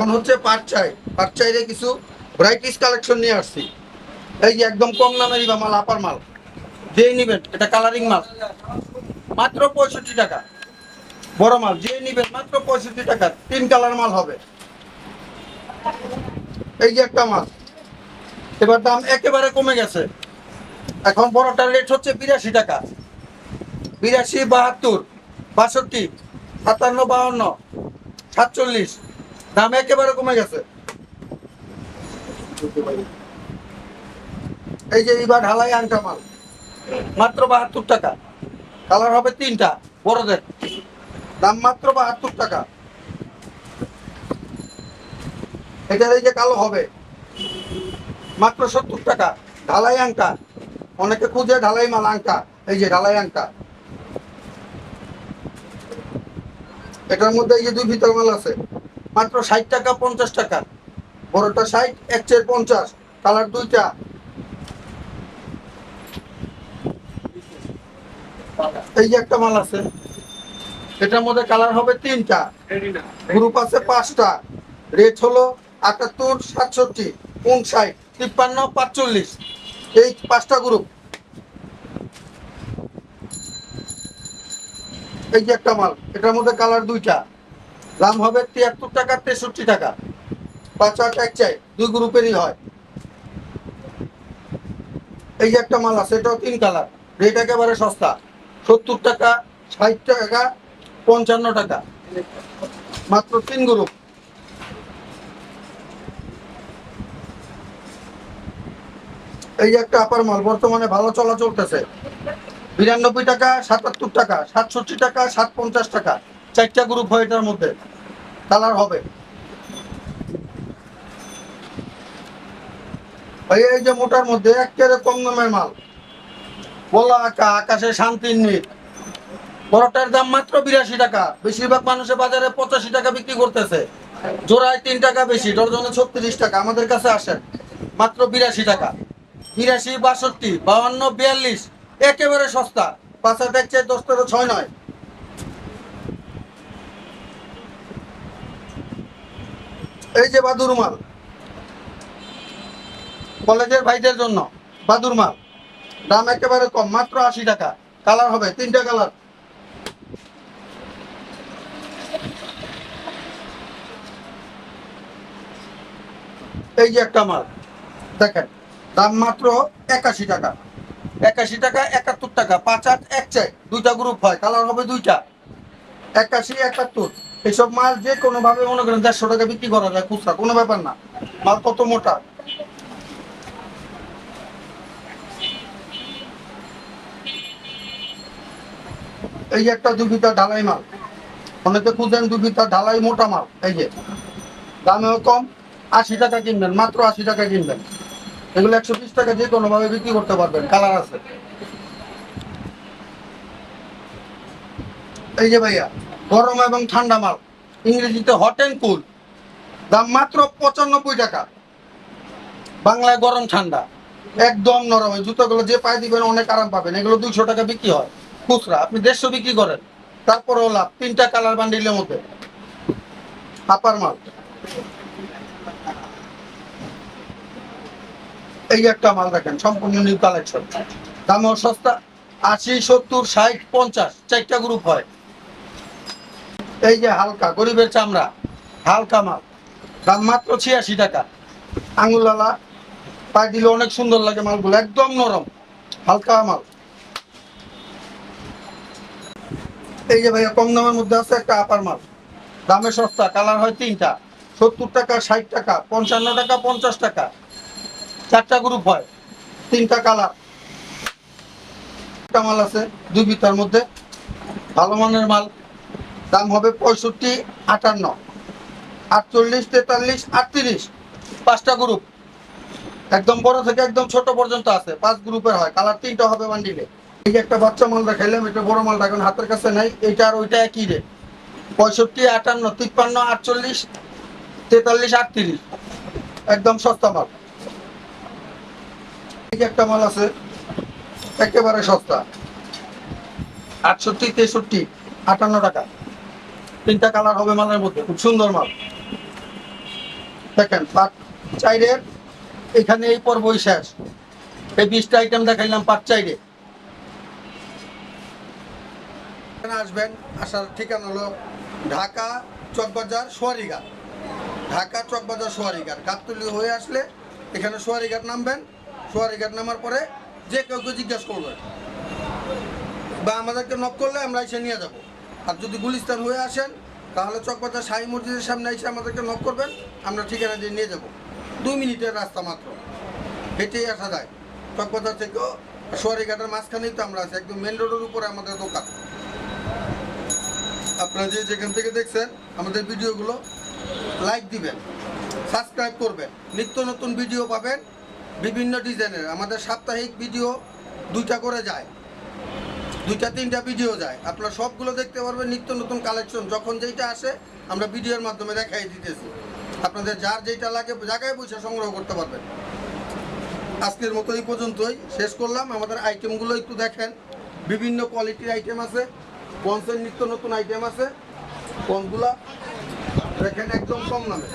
এখন হচ্ছে পাট চাই। পাট চাইরে কিছু ভ্যারাইটিস কালেকশন নিয়ে আসছি। এই যে একদম কম দামেরই বা মাল আপার মাল। যেই নিবেন, এটা কালারিং মাল। মাত্র পঁয়ষট্টি টাকা। বড় মাল যে নিবেন, মাত্র পঁয়ষট্টি টাকা। তিন কালার মাল হবে। এই যে একটা মাল। এবার দাম একেবারে কমে গেছে। এখন বড়টার রেট হচ্ছে বিরাশি টাকা। বিরাশি বাহাত্তর, বাষট্টি, সাতান্ন, বাহান্ন, সাতচল্লিশ। দাম একেবারে কমে গেছে। এই যে এবার ঢালাই আংটা মাল, মাত্র বাহাত্তর টাকা। কালার হবে তিনটা, বড়দের। দাম মাত্র বাহাত্তর টাকা। এটার এই যে কালো হবে, মাত্র সত্তর টাকা। ঢালাই আংটা অনেকে খুঁজে ঢালাই মাল আংটা এই যে ঢালাই আংটা এটার মধ্যে এই যে দুই ভিতর মাল আছে। মাত্র ষাট টাকা পঞ্চাশ টাকা। বড়টা ষাট এক চের পঞ্চাশ, কালার দুইটা। এই যে একটা মাল আছে, এটার মধ্যে কালার হবে তিনটা। গ্রুপ আছে পাঁচটা। রেট হলো আটাত্তর, সাতষট্টি, উনষাট, তিপ্পান্ন, পাঁচচল্লিশ। এই পাঁচটা গ্রুপ। এই যে একটা মাল, এটার মধ্যে কালার দুইটা। দাম হবে তিয়াত্তর টাকা, তেষট্টি টাকা। পাঁচ আট এক চাই, দুই গ্রুপেরই হয়। এই যে একটা মাল আছে তিন কালার। রেট একেবারে সস্তা। সত্তর টাকা, ষাট টাকা, পঞ্চান্ন টাকা। মাত্র তিন গ্রুপ। এই যে একটা আপার মাল, বর্তমানে ভালো চলা চলতেছে বিরানব্বই টাকা, সাতাত্তর টাকা, সাতষট্টি টাকা সাত পঞ্চাশ টাকা। চারটা গ্রুপ হয় এটার মধ্যে। কালার হবে। ভাই, এই যে মোটার মধ্যে একেবারে কম দামের মাল। বলা আকা, আকাশে শান্তির নিট বড়টার দাম মাত্র বিরাশি টাকা। বেশিরভাগ মানুষের বাজারে পঁচাশি টাকা বিক্রি করতেছে। জোড়ায় তিন টাকা বেশি, ডজনে ছত্রিশ টাকা। আমাদের কাছে আসেন, মাত্র বিরাশি টাকা। বিরাশি, বাষট্টি, বাউান্ন, বিয়াল্লিশ, একেবারে সস্তা। পাঁচ হাজার চার দশ তেরো ছয় নয়। এই যে বাদুর মাল। কলেজের ভাইদের জন্য বাদুর মাল। দাম একেবারে কম, মাত্র আশি টাকা। কালার হবে, তিনটা কালার। এই যে একটা মাল, দেখেন, দাম মাত্র একাশি টাকা। একাশি টাকা, একাত্তর টাকা, পাঁচ আট এক চাই দুইটা গ্রুপ হয়, কালার হবে দুইটা। একাশি, একাত্তর। এসব মাল যে কোনো ভাবে মনে করেন দেড়শো টাকা বিক্রি করা যায়, খুচরা, কোনো ব্যাপার না। মাল কত মোটা? এই যে একটা দুবিতা ঢালাই মাল। অনেকে খুঁজেন দুবিতা ঢালাই মোটা মাল, এই যে। দামেও কম, আশি টাকা কিনবেন, মাত্র আশি টাকা কিনবেন। এগুলো একশো বিশ টাকা যে কোনো ভাবে বিক্রি করতে পারবেন, কালার আছে। এই যে ভাইয়া গরম এবং ঠান্ডা মাল। ইংরেজিতে হট অ্যান্ড কুল দাম মাত্র পঁচানব্বই টাকা। বাংলায় গরম, ঠান্ডা। একদম নরম। জুতোগুলো যে পায়ে দিবেন, অনেক আরাম পাবেন। এগুলো দুইশো টাকা বিক্রি হয়। খুচরা। আপনি দেড়শো বিক্রি করেন। তারপরেও লাভ। তিনটা কালার বান্ডিলের মধ্যে। হাপার মাল। এই একটা মাল দেখেন, সম্পূর্ণ নিউ কালেকশন দামও সস্তা। আশি, সত্তর, ষাট, পঞ্চাশ। চারটা গ্রুপ হয়। এই যে হালকা, গরিবের চামড়া, হালকা মাল, দাম মাত্র ছিয়াশি টাকা। আঙুলালা পায়ে দিলে অনেক সুন্দর লাগে মালগুলো, একদম নরম, হালকা মাল। এই যে ভাইয়া, কম দামের মধ্যে আছে একটা আপার মাল। দামে সস্তা, কালার হয় তিনটা, সত্তর টাকা, ষাট টাকা, পঞ্চান্ন টাকা, পঞ্চাশ টাকা। চারটা গ্রুপ হয়, তিনটা কালার। একটা মাল আছে, দুই বিতার মধ্যে, ভালো মানের মাল। দাম হবে পঁয়ষট্টি, আটান্ন। আটচল্লিশ, তেতাল্লিশ, আটত্রিশ। পাঁচটা গ্রুপ একদম বড় থেকে একদম ছোট পর্যন্ত আছে, পাঁচ গ্রুপের হয়। কালার তিনটা হবে বান্ডিলে এই যে একটা বাচ্চা মাল দেখাইলাম, এটা বড় মালটা এখন হাতের কাছে নাই এইটা আর ওইটা একই রে পঁয়ষট্টি, আটান্ন, তিপ্পান্ন, আটচল্লিশ, তেতাল্লিশ, আটত্রিশ। একদম সস্তা মাল। এই একটা মাল আছে, একেবারে সস্তা। আটষট্টি, তেষট্টি, আটান্ন টাকা। তিনটা কালার হবে মালের মধ্যে, খুব সুন্দর মাল। দেখেন, পাট চাইরে, এখানে এই পর্বই শেষ। এই বিশটা আইটেম দেখাইলাম পাট চাইরে। এখানে আসবেন, আসার ঠিকানা হলো ঢাকা চকবাজার সোয়ারিঘাট। ঢাকা চকবাজার সোয়ারিঘাট। গাবতলি হয়ে আসলে এখানে সোয়ারিঘাট নামবেন। সোয়ারিঘাট নামার পরে যে কাউকে জিজ্ঞেস করবেন বা আমাদেরকে নক করলে আমরা এসে নিয়ে যাব। আর যদি গুলিস্তান হয়ে আসেন, তাহলে চকবাজার শাহী মসজিদের সামনে এসে আমাদেরকে নক করবেন। আমরা ঠিকানা দিয়ে নিয়ে যাব। দুই মিনিটের রাস্তা মাত্র। হেঁটেই আসা যায়। চকবাজার থেকেও সোয়ারিঘাটের মাঝখানেই তো আমরা আছি। একদম মেন রোডের উপরে আমাদের দোকান। আপনারা যে যেখান থেকে দেখছেন আমাদের ভিডিওগুলো লাইক দিবেন সাবস্ক্রাইব করবেন। নিত্য নতুন ভিডিও পাবেন। বিভিন্ন ডিজাইনের আমাদের সাপ্তাহিক ভিডিও দুইটা করে যায়। দুইটা, তিনটা ভিডিও যায়। আপনারা সবগুলো দেখতে পারবেন নিত্য নতুন কালেকশন যখন যেইটা আসে, আমরা ভিডিওর মাধ্যমে দেখাই দিতেছি। আপনাদের যার যেইটা লাগে, জায়গায় বসে সংগ্রহ করতে পারবেন। আজকের মতো এই পর্যন্তই। শেষ করলাম। আমাদের আইটেমগুলো একটু দেখেন। বিভিন্ন কোয়ালিটির আইটেম আছে। পঞ্চের নিত্য নতুন আইটেম আছে। পঞ্চগুলা দেখেন একদম কম দামে।